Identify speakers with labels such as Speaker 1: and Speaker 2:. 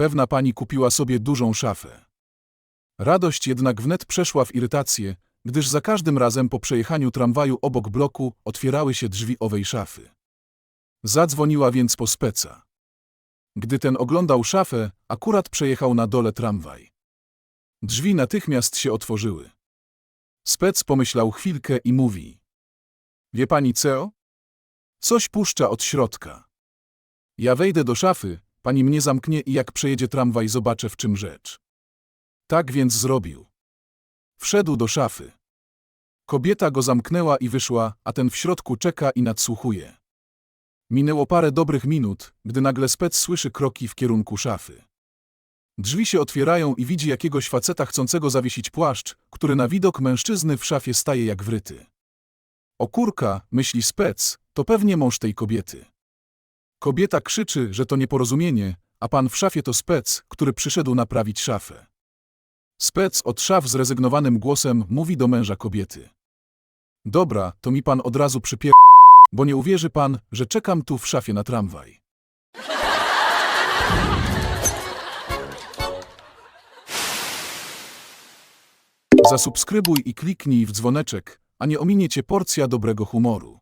Speaker 1: Pewna pani kupiła sobie dużą szafę. Radość jednak wnet przeszła w irytację, gdyż za każdym razem po przejechaniu tramwaju obok bloku otwierały się drzwi owej szafy. Zadzwoniła więc po speca. Gdy ten oglądał szafę, akurat przejechał na dole tramwaj. Drzwi natychmiast się otworzyły. Spec pomyślał chwilkę i mówi. Wie pani co? Coś puszcza od środka. Ja wejdę do szafy, pani mnie zamknie i jak przejedzie tramwaj zobaczę w czym rzecz. Tak więc zrobił. Wszedł do szafy. Kobieta go zamknęła i wyszła, a ten w środku czeka i nadsłuchuje. Minęło parę dobrych minut, gdy nagle spec słyszy kroki w kierunku szafy. Drzwi się otwierają i widzi jakiegoś faceta chcącego zawiesić płaszcz, który na widok mężczyzny w szafie staje jak wryty. O kurka, myśli spec, to pewnie mąż tej kobiety. Kobieta krzyczy, że to nieporozumienie, a pan w szafie to spec, który przyszedł naprawić szafę. Spec od szaf zrezygnowanym głosem mówi do męża kobiety. Dobra, to mi pan od razu przypier... bo nie uwierzy pan, że czekam tu w szafie na tramwaj. Zasubskrybuj i kliknij w dzwoneczek, a nie ominie cię porcja dobrego humoru.